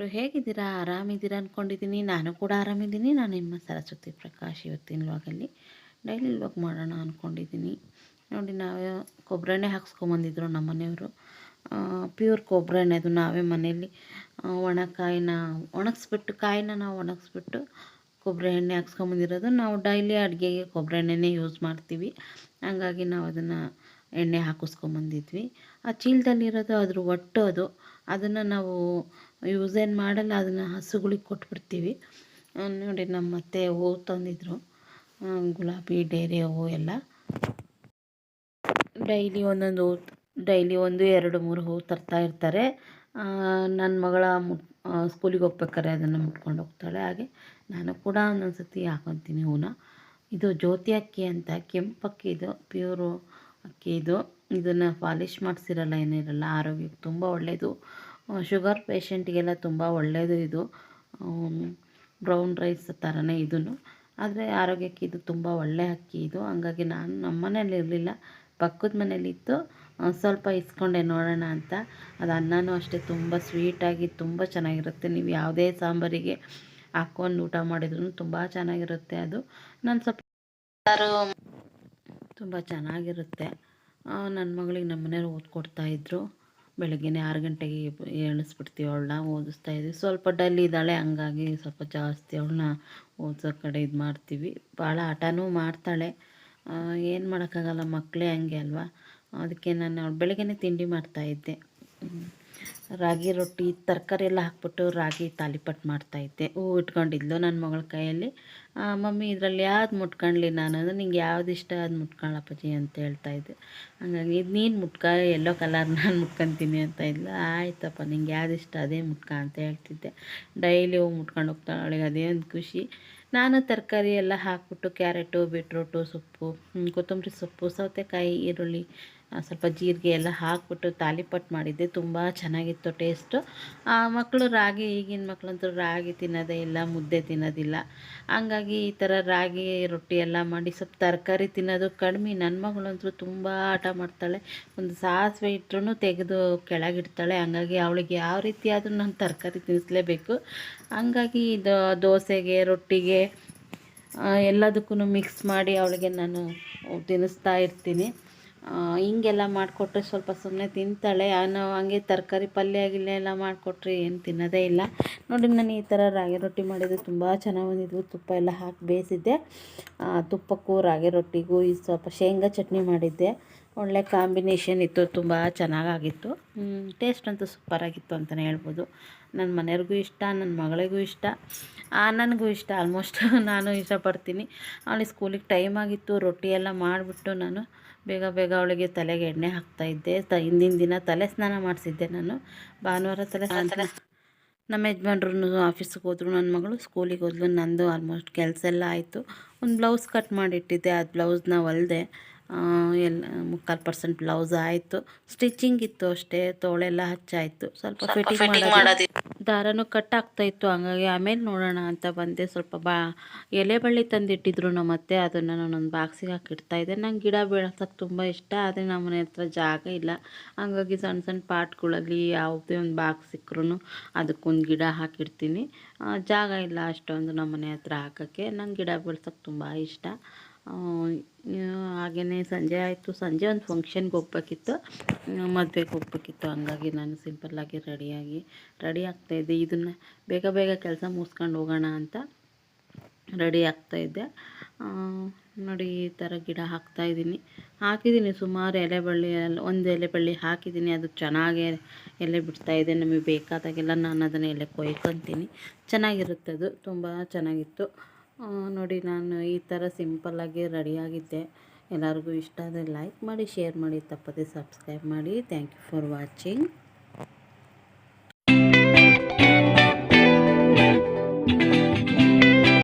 ಎಲ್ಲರೂ ಹೇಗಿದ್ದೀರಾ? ಆರಾಮಿದ್ದೀರಾ ಅಂದ್ಕೊಂಡಿದ್ದೀನಿ ನಾನು ಕೂಡ ಆರಾಮಿದ್ದೀನಿ. ನಾನು ನಿಮ್ಮ ಸರಸ್ವತಿ ಪ್ರಕಾಶ್ ಇವತ್ತಿನ ವಾಗಲ್ಲಿ ಡೈಲಿ ಇವಾಗ ಮಾಡೋಣ ಅಂದ್ಕೊಂಡಿದ್ದೀನಿ ನೋಡಿ, ನಾವೇ ಕೊಬ್ಬರಿ ಎಣ್ಣೆ ಹಾಕ್ಸ್ಕೊಂಬಂದಿದ್ರು ನಮ್ಮ ಮನೆಯವರು. ಪ್ಯೂರ್ ಕೊಬ್ಬರಿ ಎಣ್ಣೆ ಅದು ನಾವೇ ಮನೆಯಲ್ಲಿ ಒಣ ಕಾಯಿನ ಒಣಗಿಸ್ಬಿಟ್ಟು, ಕಾಯಿನ ನಾವು ಒಣಗಿಸ್ಬಿಟ್ಟು ಕೊಬ್ಬರಿ ಎಣ್ಣೆ ಹಾಕ್ಸ್ಕೊಂಬಂದಿರೋದು. ನಾವು ಡೈಲಿ ಅಡುಗೆಗೆ ಕೊಬ್ಬರಿ ಎಣ್ಣೆನೇ ಯೂಸ್ ಮಾಡ್ತೀವಿ. ಹಂಗಾಗಿ ನಾವು ಅದನ್ನು ಎಣ್ಣೆ ಹಾಕಿಸ್ಕೊಂಬಂದಿದ್ವಿ. ಆ ಚೀಲದಲ್ಲಿರೋದು ಅದ್ರ ಒಟ್ಟು ಅದು. ಅದನ್ನು ನಾವು ಯೂಸ್ ಏನು ಮಾಡಲ್ಲ, ಅದನ್ನು ಹಸುಗಳಿಗೆ ಕೊಟ್ಬಿಡ್ತೀವಿ ನೋಡಿ ನಮ್ಮ ಅತ್ತೆ ಹೂವು ತಂದಿದ್ರು. ಗುಲಾಬಿ, ಡೇರೆ ಹೂವು ಎಲ್ಲ. ಡೈಲಿ ಒಂದೊಂದು ಹೂವು ಡೈಲಿ ಒಂದು ಎರಡು ಮೂರು ಹೂವು ತರ್ತಾ ಇರ್ತಾರೆ. ನನ್ನ ಮಗಳ ಮುಟ್ ಸ್ಕೂಲಿಗೆ ಹೋಗ್ಬೇಕಾದ್ರೆ ಅದನ್ನು ಮುಟ್ಕೊಂಡು ಹೋಗ್ತಾಳೆ. ಹಾಗೆ ನಾನು ಕೂಡ ಒಂದೊಂದು ಸತಿ ಹಾಕೊತೀನಿ ಹೂವನ್ನ ಇದು ಜ್ಯೋತಿ ಅಕ್ಕಿ ಅಂತ, ಕೆಂಪು ಅಕ್ಕಿ ಇದು, ಪ್ಯೂರು ಅಕ್ಕಿ ಇದು. ಇದನ್ನು ಪಾಲಿಶ್ ಮಾಡಿಸಿರಲ್ಲ, ಏನಿರಲ್ಲ, ಆರೋಗ್ಯಕ್ಕೆ ತುಂಬ ಒಳ್ಳೆಯದು ಶುಗರ್ ಪೇಷಂಟ್ಗೆಲ್ಲ ತುಂಬ ಒಳ್ಳೆಯದು ಇದು. ಬ್ರೌನ್ ರೈಸ್ ಥರನೇ ಇದೂ ಆದರೆ ಆರೋಗ್ಯಕ್ಕೆ ಇದು ತುಂಬ ಒಳ್ಳೆ ಅಕ್ಕಿ ಇದು. ಹಂಗಾಗಿ ನಾನು ನಮ್ಮ ಮನೇಲಿ ಇರಲಿಲ್ಲ. ಪಕ್ಕದ ಮನೇಲಿತ್ತು ಸ್ವಲ್ಪ ಇಸ್ಕೊಂಡೆ ನೋಡೋಣ ಅಂತ. ಅದು ಅನ್ನನೂ ಅಷ್ಟೇ ತುಂಬ ಸ್ವೀಟಾಗಿ ತುಂಬ ಚೆನ್ನಾಗಿರುತ್ತೆ. ನೀವು ಯಾವುದೇ ಸಾಂಬಾರಿಗೆ ಹಾಕ್ಕೊಂಡು ಊಟ ಮಾಡಿದ್ರೂ ತುಂಬ ಚೆನ್ನಾಗಿರುತ್ತೆ ಅದು. ನಾನು ಸ್ವಲ್ಪ ತುಂಬ ಚೆನ್ನಾಗಿರುತ್ತೆ. ನನ್ನ ಮಗಳಿಗೆ ನಮ್ಮ ಮನೇಲಿ ಓದ್ಕೊಡ್ತಾಯಿದ್ರು ಬೆಳಗ್ಗೆನೇ ಆರು ಗಂಟೆಗೆ ಏಳಿಸ್ಬಿಡ್ತೀವಿ ಅವಳನ್ನ ಓದಿಸ್ತಾ ಇದ್ವಿ. ಸ್ವಲ್ಪ ಡಲ್ ಇದ್ದಾಳೆ, ಹಂಗಾಗಿ ಸ್ವಲ್ಪ ಜಾಸ್ತಿ ಅವಳನ್ನ ಓದಿಸೋ ಕಡೆ ಇದು ಮಾಡ್ತೀವಿ. ಭಾಳ ಹಠನೂ ಮಾಡ್ತಾಳೆ. ಏನು ಮಾಡೋಕ್ಕಾಗಲ್ಲ ಮಕ್ಕಳೇ ಹಂಗೆ ಅಲ್ವಾ? ಅದಕ್ಕೆ ನಾನು ಅವಳು ಬೆಳಗ್ಗೆನೇ ತಿಂಡಿ ಮಾಡ್ತಾಯಿದ್ದೆ ರಾಗಿ ರೊಟ್ಟಿ, ತರಕಾರಿ ಎಲ್ಲ ಹಾಕ್ಬಿಟ್ಟು ರಾಗಿ ತಾಲಿಪಟ್ಟು ಮಾಡ್ತಾಯಿದ್ದೆ ಹೂವು ಇಟ್ಕೊಂಡಿದ್ಲು ನನ್ನ ಮಗಳ ಕೈಯಲ್ಲಿ. ಮಮ್ಮಿ ಇದರಲ್ಲಿ ಯಾವ್ದು ಮುಟ್ಕೊಳ್ಳಿ ನಾನು? ಅಂದರೆ ನಿಂಗೆ ಯಾವ್ದು ಇಷ್ಟ ಅದು ಮುಟ್ಕೊಳ್ಳಪ್ಪಜ್ಜಿ ಅಂತ ಹೇಳ್ತಾ ಇದ್ದೆ. ಹಂಗಾಗಿ ಇದು ನೀನು ಮುಟ್ಕ, ಎಲ್ಲೋ ಕಲರ್ ನಾನು ಮುಟ್ಕೊತೀನಿ ಅಂತ ಇದ್ಲು. ಆಯ್ತಪ್ಪ, ನಿಂಗೆ ಯಾವ್ದು ಇಷ್ಟ ಅದೇ ಮುಟ್ಕ ಅಂತ ಹೇಳ್ತಿದ್ದೆ. ಡೈಲಿ ಹೂವು ಮುಟ್ಕೊಂಡು ಹೋಗ್ತಾಳೆ ಅವಳಿಗೆ ಅದೇ ಒಂದು ಖುಷಿ. ನಾನು ತರಕಾರಿ ಎಲ್ಲ ಹಾಕ್ಬಿಟ್ಟು ಕ್ಯಾರೆಟು, ಬೀಟ್ರೋಟು, ಸೊಪ್ಪು ಕೊತ್ತಂಬರಿ ಸೊಪ್ಪು, ಸೌತೆಕಾಯಿ, ಈರುಳ್ಳಿ ಸ್ವಲ್ಪ ಜೀರಿಗೆ ಎಲ್ಲ ಹಾಕ್ಬಿಟ್ಟು ತಾಲಿಪಟ್ಟು ಮಾಡಿದ್ದೆ. ತುಂಬ ಚೆನ್ನಾಗಿತ್ತು ಟೇಸ್ಟು. ಆ ಮಕ್ಕಳು ರಾಗಿ, ಈಗಿನ ಮಕ್ಕಳಂತೂ ರಾಗಿ ತಿನ್ನೋದೇ ಇಲ್ಲ, ಮುದ್ದೆ ತಿನ್ನೋದಿಲ್ಲ. ಹಂಗಾಗಿ ಈ ಥರ ರಾಗಿ ರೊಟ್ಟಿ ಎಲ್ಲ ಮಾಡಿ ಸ್ವಲ್ಪ ತರಕಾರಿ ತಿನ್ನೋದು ಕಡಿಮೆ. ನನ್ನ ಮಗಳಂತೂ ತುಂಬ ಆಟ ಮಾಡ್ತಾಳೆ. ಒಂದು ಸಾಸಿವೆ ಇಟ್ಟರು ತೆಗೆದು ಕೆಳಗಿಡ್ತಾಳೆ. ಹಂಗಾಗಿ ಅವಳಿಗೆ ಯಾವ ರೀತಿ ಆದರೂ ನಾನು ತರಕಾರಿ ತಿನ್ನಿಸ್ಲೇಬೇಕು. ಹಂಗಾಗಿ ಇದು ದೋಸೆಗೆ, ರೊಟ್ಟಿಗೆ ಎಲ್ಲದಕ್ಕೂ ಮಿಕ್ಸ್ ಮಾಡಿ ಅವಳಿಗೆ ನಾನು ತಿನ್ನಿಸ್ತಾ ಇರ್ತೀನಿ. ಹಿಂಗೆಲ್ಲ ಮಾಡಿಕೊಟ್ರೆ ಸ್ವಲ್ಪ ಸುಮ್ಮನೆ ತಿಂತಾಳೆ. ನಾವು ಹಂಗೆ ತರಕಾರಿ ಪಲ್ಯ ಗಿಲ್ಯ ಎಲ್ಲ ಮಾಡಿಕೊಟ್ರೆ ಏನು ತಿನ್ನೋದೇ ಇಲ್ಲ. ನೋಡಿ ನಾನು ಈ ಥರ ರಾಗಿ ರೊಟ್ಟಿ ಮಾಡಿದ್ದು ತುಂಬ ಚೆನ್ನಾಗಿ ಬಂದಿದ್ವು. ತುಪ್ಪ ಎಲ್ಲ ಹಾಕಿ ಬೇಯಿಸಿದ್ದೆ. ತುಪ್ಪಕ್ಕೂ ರಾಗಿ ರೊಟ್ಟಿಗೂ ಈ ಸ್ವಲ್ಪ ಶೇಂಗಾ ಚಟ್ನಿ ಮಾಡಿದ್ದೆ. ಒಳ್ಳೆ ಕಾಂಬಿನೇಷನ್ ಇತ್ತು ತುಂಬ ಚೆನ್ನಾಗಾಗಿತ್ತು. ಟೇಸ್ಟ್ ಅಂತೂ ಸೂಪರಾಗಿತ್ತು ಅಂತಲೇ ಹೇಳ್ಬೋದು. ನನ್ನ ಮನೆಯವ್ರಿಗೂ ಇಷ್ಟ ನನ್ನ ಮಗಳಿಗೂ ಇಷ್ಟ. ನನಗೂ ಇಷ್ಟ. ಆಲ್ಮೋಸ್ಟ್ ನಾನು ಇಷ್ಟಪಡ್ತೀನಿ. ಅವಳಿಗೆ ಸ್ಕೂಲಿಗೆ ಟೈಮ್ ಆಗಿತ್ತು ರೊಟ್ಟಿ ಎಲ್ಲ ಮಾಡಿಬಿಟ್ಟು ನಾನು ಬೇಗ ಬೇಗ ಅವಳಿಗೆ ತಲೆಗೆ ಎಣ್ಣೆ ಹಾಕ್ತಾಯಿದ್ದೆ ತ ಹಿಂದಿನ ದಿನ ತಲೆ ಸ್ನಾನ ಮಾಡಿಸಿದ್ದೆ ನಾನು. ಭಾನುವಾರ ತಲೆ ಸ್ನಾನ ನಮ್ಮ ಯಜಮಾನ್ರು ಆಫೀಸಿಗೆ ಹೋದ್ರು ನನ್ನ ಮಗಳು ಸ್ಕೂಲಿಗೆ ಹೋದ್ಲು. ನಂದು ಆಲ್ಮೋಸ್ಟ್ ಕೆಲಸ ಎಲ್ಲ ಆಯಿತು. ಒಂದು ಬ್ಲೌಸ್ ಕಟ್ ಮಾಡಿಟ್ಟಿದ್ದೆ. ಅದು ಬ್ಲೌಸ್ನ ಹೊಲ್ದೆ. ಎಲ್ಲ ಮುಕ್ಕಾಲು ಪರ್ಸೆಂಟ್ ಬ್ಲೌಸ್ ಆಯಿತು. ಸ್ಟಿಚಿಂಗ್ ಇತ್ತು ಅಷ್ಟೇ ತೋಳೆಲ್ಲ ಹಚ್ಚಾಯಿತು. ಸ್ವಲ್ಪ ಫಿಟ್ಟಿಂಗ್ ಮಾಡೋದು ದಾರನೂ ಕಟ್ ಆಗ್ತಾಯಿತ್ತು ಹಂಗಾಗಿ ಆಮೇಲೆ ನೋಡೋಣ ಅಂತ ಬಂದೆ. ಸ್ವಲ್ಪ ಬಾ ಎಲೆ ಬಳ್ಳಿ ತಂದಿಟ್ಟಿದ್ರು ನಮ್ಮ ಅತ್ತೆ ಅದನ್ನು ನಾನೊಂದು ಬಾಕ್ಸಿಗೆ ಹಾಕಿಡ್ತಾಯಿದ್ದೆ ನಂಗೆ ಗಿಡ ಬೆಳೆಸೋಕೆ ತುಂಬ ಇಷ್ಟ ಆದರೆ ನಮ್ಮ ಮನೆ ಹತ್ರ ಜಾಗ ಇಲ್ಲ. ಹಂಗಾಗಿ ಸಣ್ಣ ಸಣ್ಣ ಪಾಟ್ಗಳಲ್ಲಿ ಯಾವುದೇ ಒಂದು ಬಾಕ್ಸ್ ಸಿಕ್ಕರೂ ಅದಕ್ಕೊಂದು ಗಿಡ ಹಾಕಿಡ್ತೀನಿ. ಜಾಗ ಇಲ್ಲ ಅಷ್ಟೊಂದು ನಮ್ಮ ಮನೆ ಹತ್ರ ಹಾಕೋಕ್ಕೆ. ನಂಗೆ ಗಿಡ ಬೆಳ್ಸೋಕೆ ತುಂಬ ಇಷ್ಟ. ಹಾಗೆಯೇ ಸಂಜೆ ಆಯಿತು. ಸಂಜೆ ಒಂದು ಫಂಕ್ಷನ್ಗೆ ಹೋಗ್ಬೇಕಿತ್ತು. ಮದುವೆಗೆ ಹೋಗ್ಬೇಕಿತ್ತು. ಹಂಗಾಗಿ ನಾನು ಸಿಂಪಲ್ಲಾಗಿ ರೆಡಿಯಾಗಿ ರೆಡಿ ಆಗ್ತಾಯಿದ್ದೆ ಇದನ್ನು ಬೇಗ ಬೇಗ ಕೆಲಸ ಮುಗಿಸ್ಕೊಂಡು ಹೋಗೋಣ ಅಂತ ರೆಡಿ ಆಗ್ತಾಯಿದ್ದೆ ನೋಡಿ ಈ ಥರ ಗಿಡ ಹಾಕ್ತಾಯಿದ್ದೀನಿ ಹಾಕಿದ್ದೀನಿ. ಸುಮಾರು ಎಲೆ ಬಳ್ಳಿ ಒಂದು ಎಲೆ ಬಳ್ಳಿ ಹಾಕಿದ್ದೀನಿ. ಅದು ಚೆನ್ನಾಗೆ ಎಲೆ ಬಿಡ್ತಾಯಿದೆ ನಮಗೆ ಬೇಕಾದಾಗೆಲ್ಲ ನಾನು ಅದನ್ನು ಎಲೆ ಕೊಯ್ಕೊತೀನಿ. ಚೆನ್ನಾಗಿರುತ್ತೆ ಅದು ತುಂಬ ಚೆನ್ನಾಗಿತ್ತು. ನೋಡಿ, ನಾನು ಈ ಥರ ಸಿಂಪಲ್ಲಾಗಿ ರೆಡಿಯಾಗಿದ್ದೆ ಎಲ್ಲರಿಗೂ ಇಷ್ಟ ಆದರೆ ಲೈಕ್ ಮಾಡಿ ಶೇರ್ ಮಾಡಿ, ತಪ್ಪದೆ ಸಬ್ಸ್ಕ್ರೈಬ್ ಮಾಡಿ. Thank you for watching